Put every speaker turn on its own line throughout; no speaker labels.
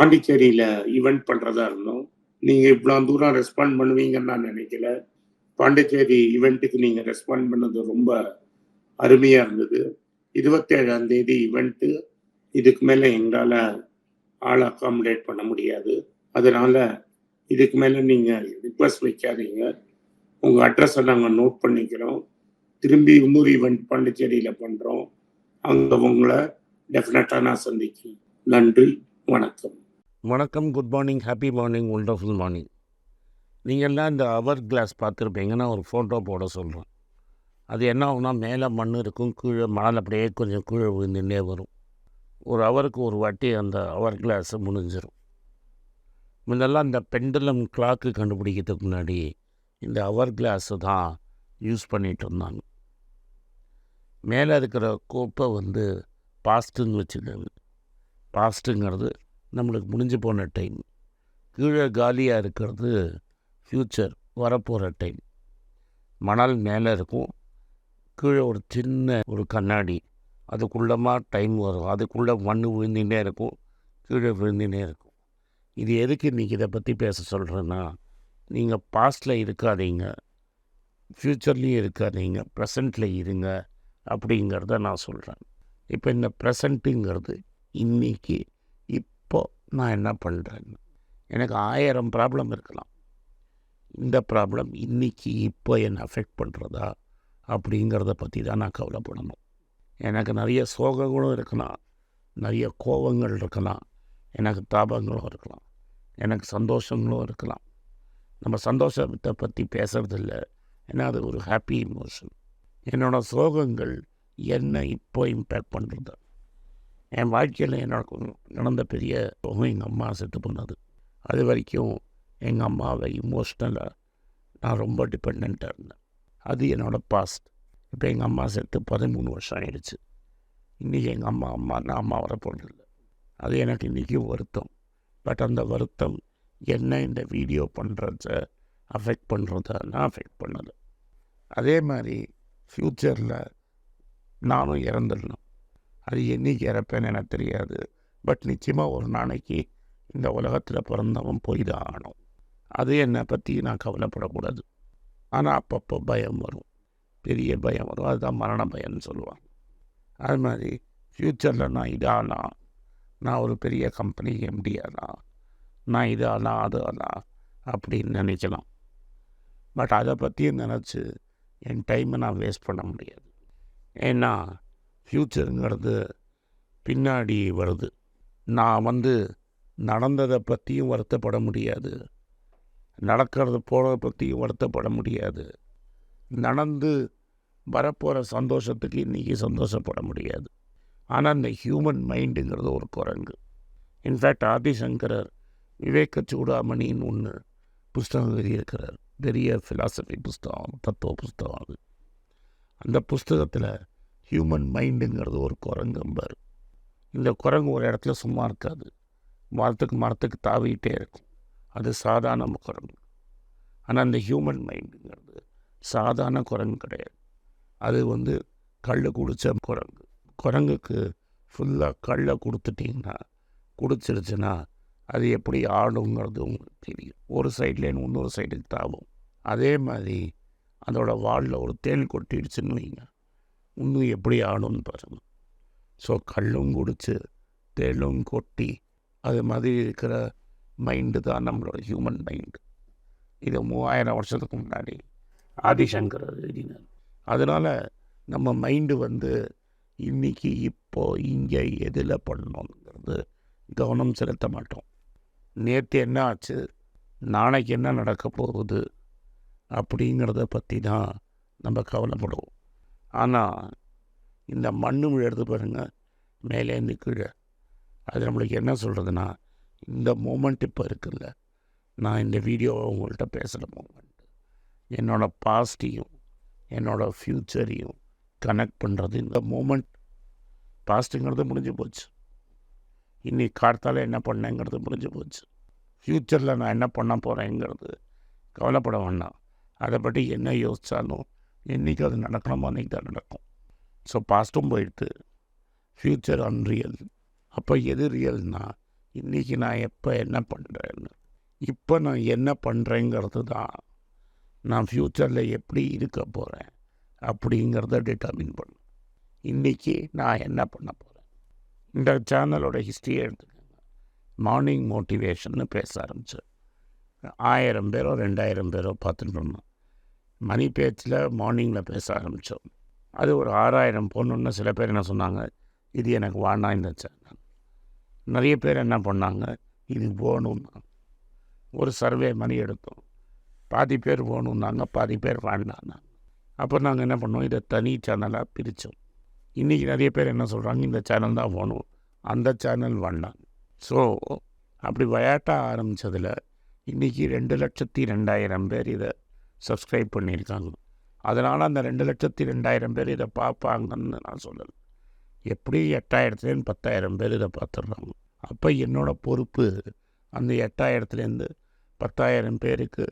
பாண்டிச்சேரியில் ஈவெண்ட் பண்ணுறதா இருந்தோம். நீங்கள் இவ்வளோ தூரம் ரெஸ்பாண்ட் பண்ணுவீங்கன்னு நான் நினைக்கல. பாண்டிச்சேரி ஈவெண்ட்டுக்கு நீங்கள் ரெஸ்பாண்ட் பண்ணது ரொம்ப அருமையாக இருந்தது. இருபத்தேழாம் தேதி ஈவெண்ட்டு இதுக்கு மேலே எங்களால் ஆள் அக்காமடேட் பண்ண முடியாது. அதனால இதுக்கு மேலே நீங்கள் ரிக்வஸ்ட் வைக்காதீங்க. உங்கள் அட்ரஸை நாங்கள் நோட் பண்ணிக்கிறோம். திரும்பி இன்னொரு ஈவெண்ட் பாண்டிச்சேரியில் பண்ணுறோம் அங்கே உங்களை டெஃபினட்டாக நான் சந்திக்கிறேன். நன்றி வணக்கம்.
வணக்கம் good morning happy morning wonderful morning நீங்கள்லாம் இந்த அவர் கிளாஸ் பார்த்துருப்பீங்க நான் ஒரு ஃபோட்டோ போட சொல்கிறேன் அது என்ன ஆகுனா மேலே மண் இருக்கும் கீழே மணல் அப்படியே கொஞ்சம் கீழே விழுந்துட்டே வரும். ஒரு அவருக்கு ஒரு வாட்டி அந்த அவர் கிளாஸை முடிஞ்சிடும் முன்னெல்லாம் இந்த பெண்டலம் கிளாக்கு கண்டுபிடிக்கிறதுக்கு முன்னாடி இந்த அவர் கிளாஸை தான் யூஸ் பண்ணிகிட்டு இருந்தாங்க. மேலே இருக்கிற கோப்பை வந்து பாஸ்ட்டுன்னு வச்சுக்கோங்க. பாஸ்ட்டுங்கிறது நம்மளுக்கு முடிஞ்சு போன டைம் கீழே காலியாக இருக்கிறது ஃப்யூச்சர் வரப்போகிற டைம் மணல் மேலே இருக்கும். கீழே ஒரு சின்ன ஒரு கண்ணாடி. அதுக்குள்ளமாக டைம் வரும். அதுக்குள்ளே மண் விழுந்துட்டே இருக்கும். கீழே விழுந்துட்டே இருக்கும். இது எதுக்கு இன்றைக்கி இதை பற்றி பேச சொல்கிறேன்னா நீங்கள் பாஸ்டில் இருக்காதீங்க. ஃப்யூச்சர்லேயும் இருக்காதீங்க. ப்ரெசண்ட்டில் இருங்க அப்படிங்கிறத நான் சொல்கிறேன் இப்போ இந்த ப்ரெசண்ட்டுங்கிறது இன்றைக்கி நான் என்ன பண்ணுறேன் எனக்கு ஆயிரம் ப்ராப்ளம் இருக்கலாம். இந்த ப்ராப்ளம் இன்றைக்கி இப்போ என்னை அஃபெக்ட் பண்ணுறதா அப்படிங்கிறத பற்றி தான் நான் கவலைப்படணும். எனக்கு நிறைய சோகங்களும் இருக்கலாம். நிறைய கோபங்கள் இருக்கலாம். எனக்கு தாபங்களும் இருக்கலாம். எனக்கு சந்தோஷங்களும் இருக்கலாம். நம்ம சந்தோஷத்தை பற்றி பேசுகிறதில்ல ஏன்னா அது ஒரு ஹாப்பி இமோஷன் என்னோடய சோகங்கள் என்ன இப்போ இம்பேக்ட் பண்ணுறது என் வாழ்க்கையில் எனக்கு நடந்த பெரிய சோகம் எங்கள் அம்மா செத்து போனது. அது வரைக்கும் எங்கள் அம்மாவை இமோஷ்னலாக நான் ரொம்ப டிபெண்ட்டாக இருந்தேன். அது என்னோடய பாஸ்ட் இப்போ எங்கள் அம்மா செத்து பதிமூணு வருஷம் ஆயிடுச்சு. இன்றைக்கி எங்கள் அம்மா அம்மா நான் அம்மா வரப்போறதில்லை அது எனக்கு இன்றைக்கும் வருத்தம். பட் அந்த வருத்தம் என்ன இந்த வீடியோ பண்ணுறத அஃபெக்ட் பண்ணுறத நான் அஃபெக்ட் பண்ணலை. அதே மாதிரி ஃப்யூச்சரில் நானும் இறந்துடணும். அது என்னைக்கு இறப்பேன்னு எனக்கு தெரியாது. பட் நிச்சயமாக ஒரு நாளைக்கு இந்த உலகத்தில் பிறந்தவன் போய் தான் ஆகணும் அது என்னை பற்றி நான் கவலைப்படக்கூடாது. ஆனால் அப்பப்போ பயம் வரும். பெரிய பயம் வரும். அதுதான் மரண பயம்னு சொல்லுவாங்க. அது மாதிரி ஃப்யூச்சரில் நான் இதானா? நான் ஒரு பெரிய கம்பெனி எம்டி ஆனா? நான் இதானா? அது ஆனா அப்படின்னு நினைக்கலாம். பட் அதை பற்றியும் நினச்சி என் டைமை நான் வேஸ்ட் பண்ண முடியாது. ஏன்னா ஃப்யூச்சருங்கிறது பின்னாடி வருது. நான் வந்து நடந்ததை பற்றியும் வருத்தப்பட முடியாது. நடக்கிறது போகிறத பற்றியும் வருத்தப்பட முடியாது. நடந்து வரப்போகிற சந்தோஷத்துக்கு இன்றைக்கி சந்தோஷப்பட முடியாது. ஆனால் இந்த ஹியூமன் மைண்டுங்கிறது ஒரு குரங்கு. இன்ஃபேக்ட் ஆதிசங்கரர் விவேக சூடாமணின்னு ஒன்று புஸ்தகம் எழுதியிருக்கிறார். பெரிய ஃபிலாசபி புஸ்தகம் தத்துவ புஸ்தகம் அது. அந்த புஸ்தகத்தில் ஹியூமன் மைண்டுங்கிறது ஒரு குரங்கும்பார் இந்த குரங்கு ஒரு இடத்துல சும்மா இருக்காது. மரத்துக்கு மரத்துக்கு தாவிக்கிட்டே இருக்கும். அது சாதாரண குரங்கு. ஆனால் அந்த ஹியூமன் மைண்டுங்கிறது சாதாரண குரங்கு கிடையாது. அது வந்து கல் குடித்த குரங்கு. குரங்குக்கு ஃபுல்லாக கல்லை கொடுத்துட்டிங்கன்னா குடிச்சிருச்சுன்னா அது எப்படி ஆடுங்கிறது உங்களுக்கு தெரியும். ஒரு சைட்லேருந்து இன்னொரு சைடுக்கு தாவும். அதே மாதிரி அதோட வாலில் ஒரு தேன் கொட்டிடுச்சுன்னு வைங்க. இன்னும் எப்படி ஆடும்னு பாருங்கள் ஸோ கல்லும் குடிச்சு தேலும் கொட்டி அது மாதிரி இருக்கிற மைண்டு தான் நம்மளோட ஹியூமன் மைண்டு இது மூவாயிரம் வருஷத்துக்கு முன்னாடி ஆதிசங்கர் எழுதினார் அதனால் நம்ம மைண்டு வந்து இன்றைக்கி இப்போ இங்கே எதில் பண்ணணுங்கிறது கவனம் செலுத்த மாட்டோம் நேற்று என்ன ஆச்சு நாளைக்கு என்ன நடக்க போகுது அப்படிங்கிறத பற்றி தான் நம்ம கவலைப்படுவோம் ஆனால் இந்த மண்ணு எடுத்து பாருங்கள் மேலேருந்து கீழே. அது நம்மளுக்கு என்ன சொல்கிறதுனா இந்த மூமெண்ட் இப்போ இருக்குல்ல நான் இந்த வீடியோவை உங்கள்கிட்ட பேசுகிற மூமெண்ட் என்னோடய பாஸ்டையும் என்னோடய ஃப்யூச்சரையும் கனெக்ட் பண்ணுறது இந்த மூமெண்ட் பாஸ்ட்டுங்கிறது முடிஞ்சு போச்சு. இன்றைக்கி காலத்தால் என்ன பண்ணேங்கிறது முடிஞ்சு போச்சு. ஃப்யூச்சரில் நான் என்ன பண்ண போகிறேங்கிறது கவலைப்பட வேண்டாம். அதை பற்றி என்ன யோசித்தாலும் என்றைக்கு அது நடக்கணுமோ? அன்றைக்கி தான் நடக்கும். ஸோ பாஸ்ட்டும் போயிடுது. ஃப்யூச்சர் அன்ரியல் அப்போ எது ரியல்னா இன்றைக்கி நான் எப்போ என்ன பண்ணுறேன்னு இப்போ நான் என்ன பண்ணுறேங்கிறது தான். நான் ஃப்யூச்சரில் எப்படி இருக்க போகிறேன் அப்படிங்கிறத டிட்டர்மின் பண்ணும் இன்றைக்கி நான் என்ன பண்ண போகிறேன் இந்த சேனலோட ஹிஸ்ட்ரியை எடுத்துக்கோங்க. மார்னிங் மோட்டிவேஷன்னு பேச ஆரம்பித்தேன் ஆயிரம் பேரோ ரெண்டாயிரம் பேரோ பார்த்துட்டு இருந்தோம். மணி பேச்சில் மார்னிங்கில் பேச ஆரம்பித்தோம். அது ஒரு ஆறாயிரம் பொண்ணுன்னு சில பேர் என்ன சொன்னாங்க இது எனக்கு வேணாம் இந்த சேனல் நிறைய பேர் என்ன பண்ணாங்க இது போகணும்னா ஒரு சர்வே மணி எடுத்தோம். பாதி பேர் போகணுன்னாங்க பாதி பேர் வேண்டாங்க அப்போ நாங்கள் என்ன பண்ணோம் இதை தனி சேனலாக பிரித்தோம். இன்றைக்கி நிறைய பேர் என்ன சொல்கிறாங்க இந்த சேனல் தான் போகணும் அந்த சேனல் வேண்டாம். ஸோ அப்படி விளையாட்ட ஆரம்பித்ததில் இன்றைக்கி ரெண்டு லட்சத்தி ரெண்டாயிரம் பேர் இதை சப்ஸ்கிரைப் பண்ணியிருக்காங்க. அதனால் அந்த ரெண்டு லட்சத்தி ரெண்டாயிரம் பேர் இதை பார்ப்பாங்கன்னு நான் சொல்லலை. எப்படி எட்டாயிரத்துலேருந்து பத்தாயிரம் பேர் இதை பார்த்துடுறாங்க. அப்போ என்னோடய பொறுப்பு அந்த எட்டாயிரத்துலேருந்து பத்தாயிரம் பேருக்கு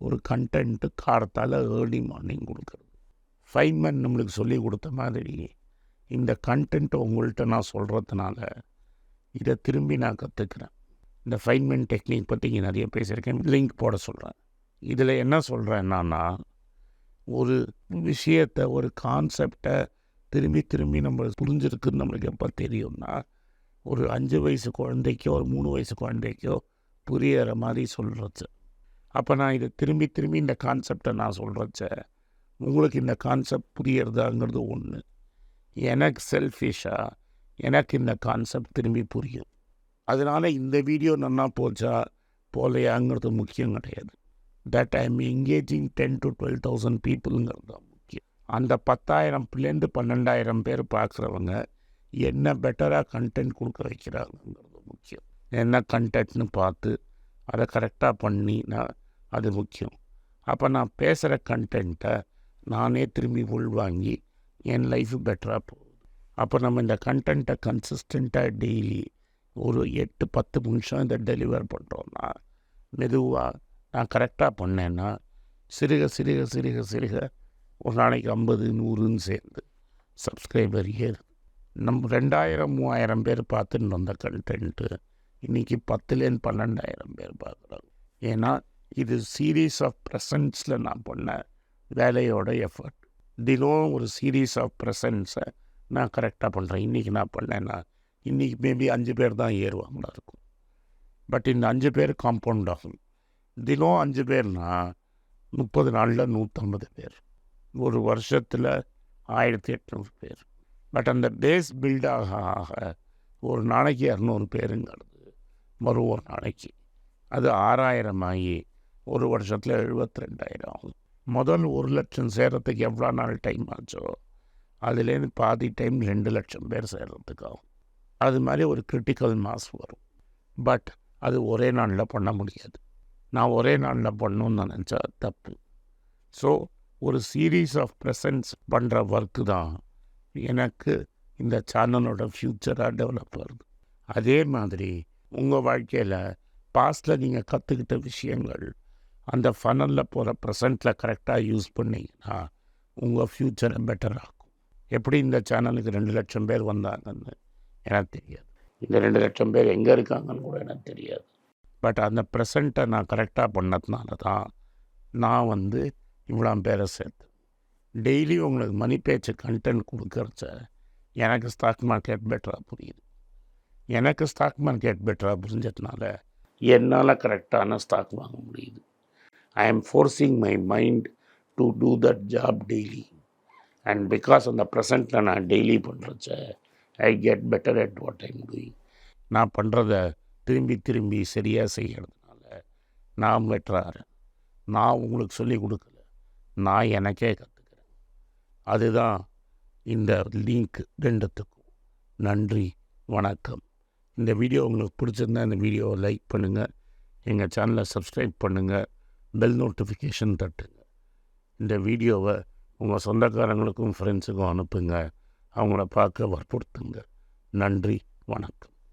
ஒரு கண்டென்ட்டு காரத்தால் ஏர்லி மார்னிங் கொடுக்குறது. ஃபைன்மேன் நம்மளுக்கு சொல்லி கொடுத்த மாதிரி இந்த கண்டென்ட்டை உங்கள்கிட்ட நான் சொல்கிறதுனால இதை திரும்பி நான் கற்றுக்கிறேன் இந்த ஃபைன்மேன் டெக்னிக் பற்றி இங்கே நிறைய பேசியிருக்கேன். லிங்க் போட சொல்கிறேன் இதில் என்ன சொல்கிறேன் என்னன்னா ஒரு விஷயத்தை ஒரு கான்செப்டை திரும்பி திரும்பி நம்ம புரிஞ்சிருக்குன்னு நம்மளுக்கு எப்போ தெரியும்னா ஒரு அஞ்சு வயசு குழந்தைக்கோ ஒரு மூணு வயசு குழந்தைக்கோ புரியற மாதிரி சொல்கிறச்ச. அப்போ நான் இதை திரும்பி திரும்பி இந்த கான்செப்டை நான் சொல்கிறச்ச உங்களுக்கு இந்த கான்செப்ட் புரியறதாங்கிறது ஒன்று. எனக்கு செல்ஃபிஷாக எனக்கு இந்த கான்செப்ட் திரும்பி புரியும். அதனால் இந்த வீடியோ நன்னா போச்சா போலையாங்கிறது முக்கியம் கிடையாது. That I am engaging ten to twelve thousand பீப்புளுங்கிறது தான் முக்கியம். அந்த பத்தாயிரம் பிள்ளைந்து பன்னெண்டாயிரம் பேர் பார்க்குறவங்க என்ன பெட்டராக கண்டென்ட் கொடுக்க வைக்கிறாங்கங்கிறது முக்கியம். என்ன கண்டென்ட்னு பார்த்து அதை கரெக்டாக பண்ணி நான் அது முக்கியம். அப்போ நான் பேசுகிற கண்டென்ட்டை நானே திரும்பி உள்வாங்கி என் லைஃப் பெட்டராக போகுது. அப்போ நம்ம இந்த கண்டென்ட்டை கன்சிஸ்டண்ட்டாக டெய்லி ஒரு எட்டு பத்து நிமிஷம் இதை டெலிவர் பண்ணுறோன்னா மெதுவாக நான் கரெக்டாக பண்ணேன்னா சிறுக சிறுக சிறுக சிறுக ஒரு நாளைக்கு ஐம்பது நூறுன்னு சேர்ந்து சப்ஸ்கிரைபர் ஏறு நம்ம ரெண்டாயிரம் மூவாயிரம் பேர் பார்த்துன்னு வந்த கண்டென்ட்டு இன்றைக்கி பத்துலேருந்து பன்னெண்டாயிரம் பேர் பார்க்குறாங்க ஏன்னா இது சீரீஸ் ஆஃப் ப்ரெசன்ஸில் நான் பண்ண வேலையோட எஃபர்ட் தினம் ஒரு சீரீஸ் ஆஃப் ப்ரெசன்ஸை நான் கரெக்டாக பண்ணுறேன் இன்றைக்கி நான் பண்ணேன்னா இன்றைக்கி மேபி அஞ்சு பேர் தான் ஏறுவாங்களா இருக்கும். பட் இந்த அஞ்சு பேர் காம்பவுண்ட் ஆகும். தினம் அஞ்சு பேர்னா முப்பது நாளில் நூற்றம்பது பேர். ஒரு வருஷத்தில் ஆயிரத்தி எட்நூறு பேர். பட் அந்த பேஸ் பில்டாக ஆக ஆக ஒரு நாளைக்கு இரநூறு பேருங்கிறது வரும் ஒரு நாளைக்கு. அது ஆறாயிரம் ஆகி ஒரு வருஷத்தில் எழுபத்தி ரெண்டாயிரம் ஆகும். முதல் ஒரு லட்சம் சேர்கிறதுக்கு எவ்வளோ நாள் டைம் ஆச்சோ? அதுலேருந்து பாதி டைம் ரெண்டு லட்சம் பேர் சேர்கிறதுக்கு ஆகும். அது மாதிரி ஒரு கிரிட்டிக்கல் மாஸ் வரும். பட் அது ஒரே நாளில் பண்ண முடியாது. நான் ஒரே நாளில் பண்ணணும்னு நினச்சா தப்பு. ஸோ ஒரு சீரீஸ் ஆஃப் ப்ரெசன்ஸ் பண்ணுற ஒர்க்கு தான் எனக்கு இந்த சேனலோட ஃப்யூச்சராக டெவலப் ஆகுது. அதே மாதிரி உங்கள் வாழ்க்கையில் பாஸ்டில் நீங்கள் கற்றுக்கிட்ட விஷயங்கள் அந்த ஃபனலில் போகிற ப்ரெசண்ட்டில் கரெக்டாக யூஸ் பண்ணிங்கன்னா உங்கள் ஃப்யூச்சரை பெட்டர் ஆகும். எப்படி இந்த சேனலுக்கு ரெண்டு லட்சம் பேர் வந்தாங்கன்னு எனக்கு தெரியாது. இந்த ரெண்டு லட்சம் பேர் எங்கே இருக்காங்கன்னு கூட எனக்கு தெரியாது. பட் அந்த ப்ரெசண்ட்டை நான் கரெக்டாக பண்ணதுனால தான் நான் வந்து இவ்வளோ பேரை சேர்த்து டெய்லி உங்களுக்கு மணி பேச்சு கண்டென்ட் கொடுக்கறச்ச எனக்கு ஸ்டாக் மார்க்கெட் பெட்டராக புரியுது. எனக்கு ஸ்டாக் மார்க்கெட் பெட்டராக புரிஞ்சதுனால என்னால் கரெக்டான ஸ்டாக் வாங்க முடியுது. I am forcing my mind to do that job daily and because அந்த ப்ரெசண்ட்டில் நான் daily பண்ணுறச்ச I get better at what I'm doing நான் பண்ணுறத திரும்பி திரும்பி சரியாக செய்கிறதுனால நான் பெட்டராகிறேன் நான் உங்களுக்கு சொல்லி கொடுக்கல. நான் எனக்கே கற்றுக்கிறேன் அதுதான் இந்த லிங்க் ரெண்டுத்துக்கும். நன்றி வணக்கம். இந்த வீடியோ உங்களுக்கு பிடிச்சிருந்தா இந்த வீடியோவை லைக் பண்ணுங்கள் எங்கள் சேனலை சப்ஸ்கிரைப் பண்ணுங்கள் பெல் நோட்டிஃபிகேஷன் தட்டுங்க. இந்த வீடியோவை உங்கள் சொந்தக்காரங்களுக்கும் ஃப்ரெண்ட்ஸுக்கும் அனுப்புங்க. அவங்கள பார்க்க வற்புறுத்துங்க. நன்றி வணக்கம்.